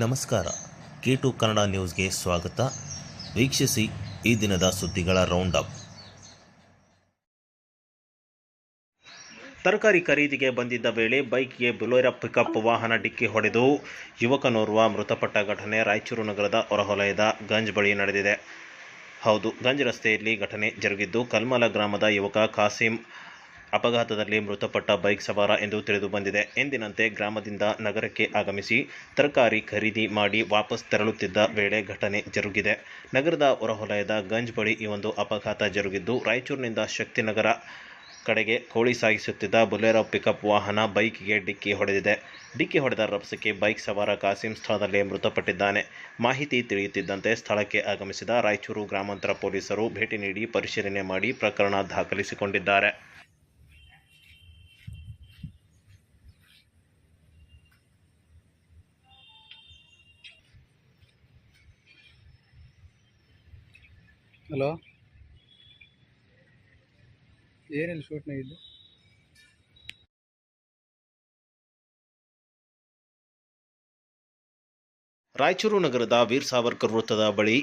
ನಮಸ್ಕಾರ. K to Kannada ನ್ಯೂಸ್ಗೆ ಸ್ವಾಗತ. ವೀಕ್ಷಿಸಿ ಈ ದಿನದ ಸುದ್ದಿಗಳ ರೌಂಡ್ ಅಪ್ ತರಕಾರಿ ಖರೀದಿಗೆ ಬಂದಿದ್ದ ವೇಳೆ ಬೈಕ್ಗೆ ಬುಲೋರ ಪಿಕಪ್ ವಾಹನ ಡಿಕ್ಕಿ ಹೊಡೆದು ಯುವಕನೋರ್ವ ಮೃತಪಟ್ಟ ಘಟನೆ ರಾಯಚೂರು ನಗರದ ಹೊರವಲಯದ ಗಂಜ್ ಬಳಿ ನಡೆದಿದೆ. ಹೌದು, ಗಂಜ್ ರಸ್ತೆಯಲ್ಲಿ ಘಟನೆ ಜರುಗಿದ್ದು ಕಲ್ಮಲ ಗ್ರಾಮದ ಯುವಕ ಕಾಸಿಂ ಅಪಘಾತದಲ್ಲಿ ಮೃತಪಟ್ಟ ಬೈಕ್ ಸವಾರ ಎಂದು ತಿಳಿದು ಬಂದಿದೆ. ಎಂದಿನಂತೆ ಗ್ರಾಮದಿಂದ ನಗರಕ್ಕೆ ಆಗಮಿಸಿ ತರಕಾರಿ ಖರೀದಿ ಮಾಡಿ ವಾಪಸ್ ತೆರಳುತ್ತಿದ್ದ ವೇಳೆ ಘಟನೆ ಜರುಗಿದೆ. ನಗರದ ಹೊರವಲಯದ ಗಂಜ್ ಬಳಿ ಈ ಒಂದು ಅಪಘಾತ ಜರುಗಿದ್ದು, ರಾಯಚೂರಿನಿಂದ ಶಕ್ತಿನಗರ ಕಡೆಗೆ ಕೋಳಿ ಸಾಗಿಸುತ್ತಿದ್ದ ಬುಲೆರೋ ಪಿಕಪ್ ವಾಹನ ಬೈಕ್ಗೆ ಡಿಕ್ಕಿ ಹೊಡೆದಿದೆ. ಡಿಕ್ಕಿ ಹೊಡೆದ ರಭಸಕ್ಕೆ ಬೈಕ್ ಸವಾರ ಕಾಸಿಂ ಸ್ಥಳದಲ್ಲೇ ಮೃತಪಟ್ಟಿದ್ದಾನೆ. ಮಾಹಿತಿ ತಿಳಿಯುತ್ತಿದ್ದಂತೆ ಸ್ಥಳಕ್ಕೆ ಆಗಮಿಸಿದ ರಾಯಚೂರು ಗ್ರಾಮಾಂತರ ಪೊಲೀಸರು ಭೇಟಿ ನೀಡಿ ಪರಿಶೀಲನೆ ಮಾಡಿ ಪ್ರಕರಣ ದಾಖಲಿಸಿಕೊಂಡಿದ್ದಾರೆ. ಹಲೋ? ಏನಿಲ್ಲ ಶೂಟ್ನಾಗ ರಾಯಚೂರು ನಗರದ ವೀರ್ ಸಾವರ್ಕರ್ ವೃತ್ತದ ಬಳಿ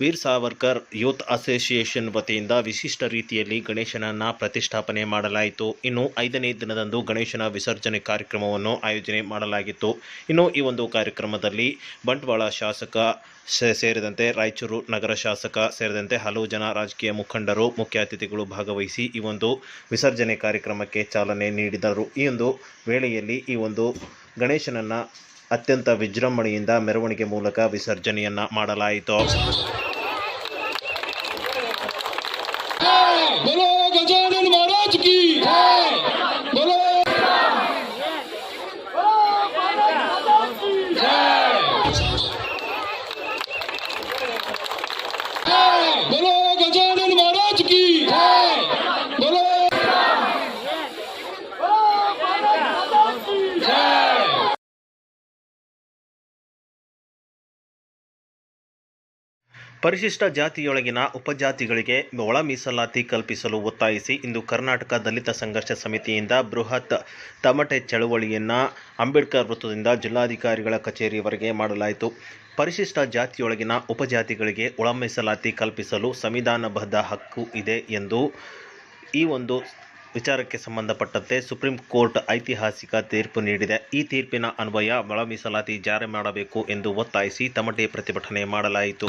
ವೀರ್ ಸಾವರ್ಕರ್ ಯೂತ್ ಅಸೋಸಿಯೇಷನ್ ವತಿಯಿಂದ ವಿಶಿಷ್ಟ ರೀತಿಯಲ್ಲಿ ಗಣೇಶನನ್ನ ಪ್ರತಿಷ್ಠಾಪನೆ ಮಾಡಲಾಯಿತು. ಇನ್ನು ಐದನೇ ದಿನದಂದು ಗಣೇಶನ ವಿಸರ್ಜನೆ ಕಾರ್ಯಕ್ರಮವನ್ನು ಆಯೋಜನೆ ಮಾಡಲಾಗಿತ್ತು. ಇನ್ನು ಈ ಒಂದು ಕಾರ್ಯಕ್ರಮದಲ್ಲಿ ಬಂಟ್ವಾಳ ಶಾಸಕ ಸೇರಿದಂತೆ ರಾಯಚೂರು ನಗರ ಶಾಸಕ ಸೇರಿದಂತೆ ಹಲವು ಜನ ರಾಜಕೀಯ ಮುಖಂಡರು, ಮುಖ್ಯ ಅತಿಥಿಗಳು ಭಾಗವಹಿಸಿ ಈ ಒಂದು ವಿಸರ್ಜನೆ ಕಾರ್ಯಕ್ರಮಕ್ಕೆ ಚಾಲನೆ ನೀಡಿದರು. ಈ ಒಂದು ವೇಳೆಯಲ್ಲಿ ಈ ಒಂದು ಗಣೇಶನನ್ನ ಅತ್ಯಂತ ವಿಜೃಂಭಣೆಯಿಂದ ಮೆರವಣಿಗೆ ಮೂಲಕ ವಿಸರ್ಜನೆಯನ್ನ ಮಾಡಲಾಯಿತು. ಪರಿಶಿಷ್ಟ ಜಾತಿಯೊಳಗಿನ ಉಪಜಾತಿಗಳಿಗೆ ಒಳ ಮೀಸಲಾತಿ ಕಲ್ಪಿಸಲು ಒತ್ತಾಯಿಸಿ ಇಂದು ಕರ್ನಾಟಕ ದಲಿತ ಸಂಘರ್ಷ ಸಮಿತಿಯಿಂದ ಬೃಹತ್ ತಮಟೆ ಚಳುವಳಿಯನ್ನು ಅಂಬೇಡ್ಕರ್ ವೃತ್ತದಿಂದ ಜಿಲ್ಲಾಧಿಕಾರಿಗಳ ಕಚೇರಿವರೆಗೆ ಮಾಡಲಾಯಿತು. ಪರಿಶಿಷ್ಟ ಜಾತಿಯೊಳಗಿನ ಉಪಜಾತಿಗಳಿಗೆ ಒಳ ಮೀಸಲಾತಿ ಕಲ್ಪಿಸಲು ಸಂವಿಧಾನಬದ್ಧ ಹಕ್ಕು ಇದೆ ಎಂದು ಈ ಒಂದು ವಿಚಾರಕ್ಕೆ ಸಂಬಂಧಪಟ್ಟಂತೆ ಸುಪ್ರೀಂ ಕೋರ್ಟ್ ಐತಿಹಾಸಿಕ ತೀರ್ಪು ನೀಡಿದೆ. ಈ ತೀರ್ಪಿನ ಅನ್ವಯ ಒಳ ಮೀಸಲಾತಿ ಜಾರಿ ಮಾಡಬೇಕು ಎಂದು ಒತ್ತಾಯಿಸಿ ತಮಟೆ ಪ್ರತಿಭಟನೆ ಮಾಡಲಾಯಿತು.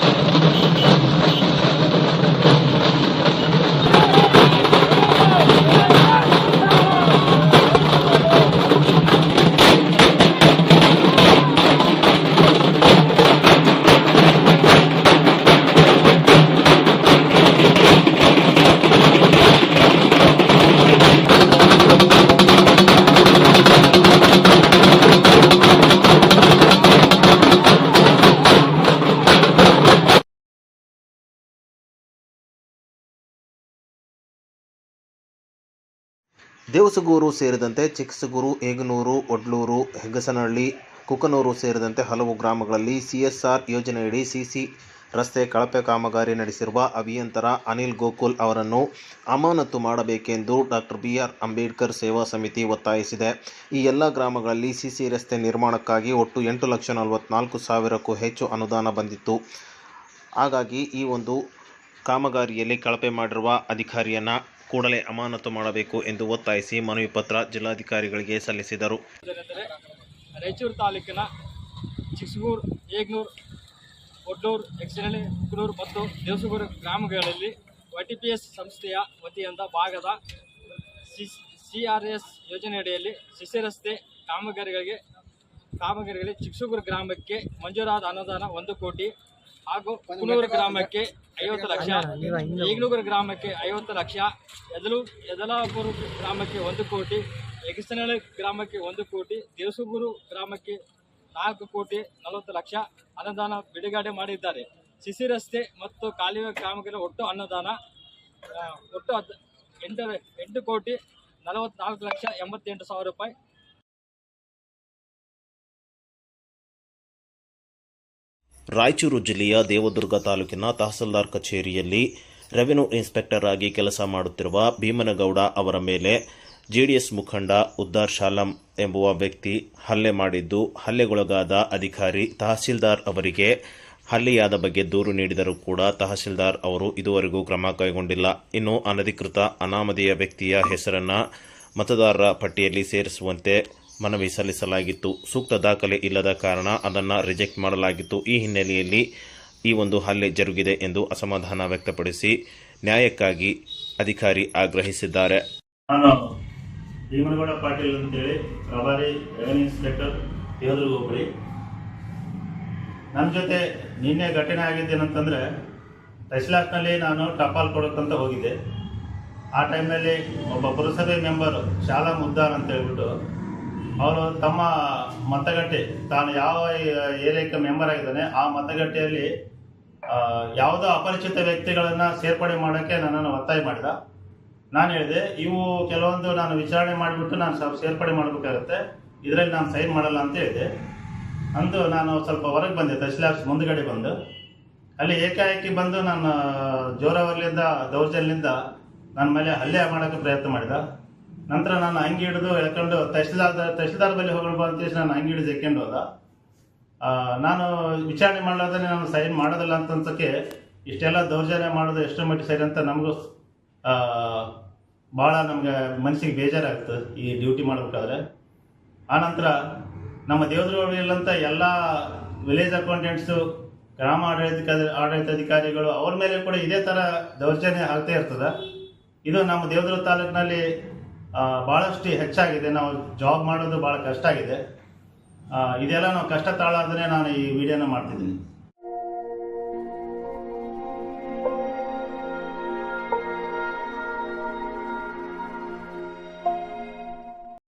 ದೇವಸಗೂರು ಸೇರಿದಂತೆ ಚಿಕ್ಕಸಗೂರು, ಏಗನೂರು, ಒಡ್ಲೂರು, ಹೆಗ್ಗಸನಹಳ್ಳಿ, ಕುಕನೂರು ಸೇರಿದಂತೆ ಹಲವು ಗ್ರಾಮಗಳಲ್ಲಿ ಸಿಎಸ್ಆರ್ ಯೋಜನೆಯಡಿ ಸಿಸಿ ರಸ್ತೆ ಕಳಪೆ ಕಾಮಗಾರಿ ನಡೆಸಿರುವ ಅಭಿಯಂತರ ಅನಿಲ್ ಗೋಕುಲ್ ಅವರನ್ನು ಅಮಾನತು ಮಾಡಬೇಕೆಂದು ಡಾಕ್ಟರ್ ಬಿ ಆರ್ ಅಂಬೇಡ್ಕರ್ ಸೇವಾ ಸಮಿತಿ ಒತ್ತಾಯಿಸಿದೆ. ಈ ಎಲ್ಲ ಗ್ರಾಮಗಳಲ್ಲಿ ಸಿಸಿ ರಸ್ತೆ ನಿರ್ಮಾಣಕ್ಕಾಗಿ ಒಟ್ಟು ಎಂಟು ಲಕ್ಷ ನಲವತ್ನಾಲ್ಕು ಸಾವಿರಕ್ಕೂ ಹೆಚ್ಚು ಅನುದಾನ ಬಂದಿತ್ತು. ಹಾಗಾಗಿ ಈ ಒಂದು ಕಾಮಗಾರಿಯಲ್ಲಿ ಕಳಪೆ ಮಾಡಿರುವ ಅಧಿಕಾರಿಯನ್ನ ಕೂಡಲೇ ಅಮಾನತು ಮಾಡಬೇಕು ಎಂದು ಒತ್ತಾಯಿಸಿ ಮನವಿ ಪತ್ರ ಜಿಲ್ಲಾಧಿಕಾರಿಗಳಿಗೆ ಸಲ್ಲಿಸಿದರು. ರಾಯಚೂರು ತಾಲೂಕಿನ ಚಿಕ್ಸಗೂರು ಏಗ್ನೂರು ಒಡ್ಡೂರು ಎಕ್ಸಿನಳ್ಳಿ ಕುಕನೂರು ಮತ್ತು ದೇವಸಗೂರು ಗ್ರಾಮಗಳಲ್ಲಿ ವೈ ಟಿ ಪಿ ಎಸ್ ಸಂಸ್ಥೆಯ ವತಿಯಿಂದ ಭಾಗದ ಸಿ ಆರ್ ಎಸ್ ಯೋಜನೆಯಡಿಯಲ್ಲಿ ಸಿಸಿ ರಸ್ತೆ ಕಾಮಗಾರಿಗಳಿಗೆ ಕಾಮಗಾರಿಗಳಿಗೆ ಚಿಕ್ಸಗೂರು ಗ್ರಾಮಕ್ಕೆ ಮಂಜೂರಾದ ಅನುದಾನ ಒಂದು ಕೋಟಿ ಹಾಗೂ ಕುನೂರು ಗ್ರಾಮಕ್ಕೆ ಐವತ್ತು ಲಕ್ಷ ಏಗ್ನೂರು ಗ್ರಾಮಕ್ಕೆ ಐವತ್ತು ಲಕ್ಷ ಎದಲು ಎದಲಾಪುರ ಗ್ರಾಮಕ್ಕೆ ಒಂದು ಕೋಟಿ ಎಗಸನಹಳ್ಳಿ ಗ್ರಾಮಕ್ಕೆ ಒಂದು ಕೋಟಿ, ದೇವಸುಗೂರು ಗ್ರಾಮಕ್ಕೆ ನಾಲ್ಕು ಕೋಟಿ ನಲವತ್ತು ಲಕ್ಷ ಅನುದಾನ ಬಿಡುಗಡೆ ಮಾಡಿದ್ದಾರೆ. ಸಿಸಿ ರಸ್ತೆ ಮತ್ತು ಕಾಲುವೆ ಗ್ರಾಮಗಳ ಒಟ್ಟು ಅನುದಾನ ಒಟ್ಟು ಹದ್, ಎಂಟು ಎಂಟು ಕೋಟಿ ನಲವತ್ನಾಲ್ಕು ಲಕ್ಷ ಎಂಬತ್ತೆಂಟು ಸಾವಿರ ರೂಪಾಯಿ ರಾಯಚೂರು ಜಿಲ್ಲೆಯ ದೇವದುರ್ಗ ತಾಲೂಕಿನ ತಹಸೀಲ್ದಾರ್ ಕಚೇರಿಯಲ್ಲಿ ರೆವಿನ್ಯೂ ಇನ್ಸ್ಪೆಕ್ಟರ್ ಆಗಿ ಕೆಲಸ ಮಾಡುತ್ತಿರುವ ಭೀಮನಗೌಡ ಅವರ ಮೇಲೆ ಜೆಡಿಎಸ್ ಮುಖಂಡ ಉದ್ದಾರ್ ಶಾಲಂ ಎಂಬುವ ವ್ಯಕ್ತಿ ಹಲ್ಲೆ ಮಾಡಿದ್ದು, ಹಲ್ಲೆಗೊಳಗಾದ ಅಧಿಕಾರಿ ತಹಸೀಲ್ದಾರ್ ಅವರಿಗೆ ಹಲ್ಲೆಯಾದ ಬಗ್ಗೆ ದೂರು ನೀಡಿದರೂ ಕೂಡ ತಹಸೀಲ್ದಾರ್ ಅವರು ಇದುವರೆಗೂ ಕ್ರಮ ಕೈಗೊಂಡಿಲ್ಲ. ಇನ್ನು ಅನಧಿಕೃತ ಅನಾಮಧೇಯ ವ್ಯಕ್ತಿಯ ಹೆಸರನ್ನು ಮತದಾರರ ಪಟ್ಟಿಯಲ್ಲಿ ಸೇರಿಸುವಂತೆ ಮನವಿ ಸಲ್ಲಿಸಲಾಗಿತ್ತು. ಸೂಕ್ತ ದಾಖಲೆ ಇಲ್ಲದ ಕಾರಣ ಅದನ್ನು ರಿಜೆಕ್ಟ್ ಮಾಡಲಾಗಿತ್ತು. ಈ ಹಿನ್ನೆಲೆಯಲ್ಲಿ ಈ ಒಂದು ಹಲ್ಲೆ ಜರುಗಿದೆ ಎಂದು ಅಸಮಾಧಾನ ವ್ಯಕ್ತಪಡಿಸಿ ನ್ಯಾಯಕ್ಕಾಗಿ ಅಧಿಕಾರಿ ಆಗ್ರಹಿಸಿದ್ದಾರೆ. ನಾನು ಭೀಮನಗೌಡ ಪಾಟೀಲ್ ಅಂತೇಳಿ ಪ್ರಭಾರಿ ರೆವೆನ್ಯೂ ಇನ್ಸ್ಪೆಕ್ಟರ್ ನನ್ನ ಜೊತೆ ನಿನ್ನೆ ಘಟನೆ ಆಗಿದ್ದೇನಂತಂದರೆ ತಹಸೀಲ್ದಾರ್ನಲ್ಲಿ ನಾನು ಟಪಾಲ್ ಕೊಡೋಕ್ಕಂತ ಹೋಗಿದ್ದೆ. ಆ ಟೈಮ್ನಲ್ಲಿ ಒಬ್ಬ ಪುರಸಭೆ ಮೆಂಬರ್ ಶಾಲಾ ಮುದ್ದಾರ್ ಅಂತ ಹೇಳ್ಬಿಟ್ಟು ಅವರು ತಮ್ಮ ಮತಗಟ್ಟೆ, ತಾನು ಯಾವ ಏರಿಯಾಕ್ಕೆ ಮೆಂಬರ್ ಆಗಿದ್ದಾನೆ, ಆ ಮತಗಟ್ಟೆಯಲ್ಲಿ ಯಾವುದೋ ಅಪರಿಚಿತ ವ್ಯಕ್ತಿಗಳನ್ನು ಸೇರ್ಪಡೆ ಮಾಡೋಕ್ಕೆ ನನ್ನನ್ನು ಒತ್ತಾಯ ಮಾಡಿದ. ನಾನು ಹೇಳಿದೆ, ಇವು ಕೆಲವೊಂದು ನಾನು ವಿಚಾರಣೆ ಮಾಡಿಬಿಟ್ಟು ನಾನು ಸ್ವಲ್ಪ ಸೇರ್ಪಡೆ ಮಾಡಬೇಕಾಗುತ್ತೆ, ಇದರಲ್ಲಿ ನಾನು ಸೈನ್ ಮಾಡಲ್ಲ ಅಂತ ಹೇಳಿದೆ. ಅಂದು ನಾನು ಸ್ವಲ್ಪ ಹೊರಗೆ ಬಂದೆ ತಹಸೀಲ್ದಾರ್ ಮುಂದುಗಡೆ ಬಂದು. ಅಲ್ಲಿ ಏಕಾಏಕಿ ಬಂದು ನಾನು ಜೋರಾವರ್ಲಿಂದ ದೌರ್ಜನ್ಯದಿಂದ ನನ್ನ ಮೇಲೆ ಹಲ್ಲೆ ಮಾಡೋಕ್ಕೆ ಪ್ರಯತ್ನ ಮಾಡಿದ. ನಂತರ ನಾನು ಅಂಗಿ ಹಿಡಿದು ಎಳ್ಕೊಂಡು ತಹಶೀಲ್ದಾರ್ ತಹಶೀಲ್ದಾರ್ ಬಳಿ ಹೋಗೋಣ ಅಂತ ನಾನು ಅಂಗಿ ಹಿಡಿದು ಎಕ್ಕೊಂಡು ಹೋದ. ನಾನು ವಿಚಾರಣೆ ಮಾಡಲಾದ್ರೆ ನಾನು ಸೈನ್ ಮಾಡೋದಿಲ್ಲ ಅಂತ ಅನ್ಸೋಕ್ಕೆ ಇಷ್ಟೆಲ್ಲ ದೌರ್ಜನ್ಯ ಮಾಡೋದು ಎಷ್ಟು ಮಟ್ಟಿಗೆ ಸರಿ ಅಂತ ನಮಗೂ ಭಾಳ ನಮಗೆ ಮನಸ್ಸಿಗೆ ಬೇಜಾರಾಗ್ತದೆ ಈ ಡ್ಯೂಟಿ ಮಾಡಬೇಕಾದ್ರೆ. ಆನಂತರ ನಮ್ಮ ದೇವದ್ರಗಳಿಲ್ಲಂತ ಎಲ್ಲ ವಿಲೇಜ್ ಅಕೌಂಟೆಂಟ್ಸು, ಗ್ರಾಮ ಆಡಳಿತ ಆಡಳಿತಾಧಿಕಾರಿಗಳು ಅವ್ರ ಮೇಲೆ ಕೂಡ ಇದೇ ಥರ ದೌರ್ಜನ್ಯ ಆಗ್ತಾ ಇರ್ತದೆ. ಇದು ನಮ್ಮ ದೇವದುರ್ಗ ತಾಲೂಕಿನಲ್ಲಿ ಭಾಳಷ್ಟು ಹೆಚ್ಚಾಗಿದೆ. ನಾವು ಜಾಬ್ ಮಾಡೋದು ಭಾಳ ಕಷ್ಟ ಆಗಿದೆ. ಇದೆಲ್ಲ ನಾವು ಕಷ್ಟ ತಾಳಾದ್ರೆ ನಾನು ಈ ವಿಡಿಯೋನ ಮಾಡ್ತಿದ್ದೀನಿ.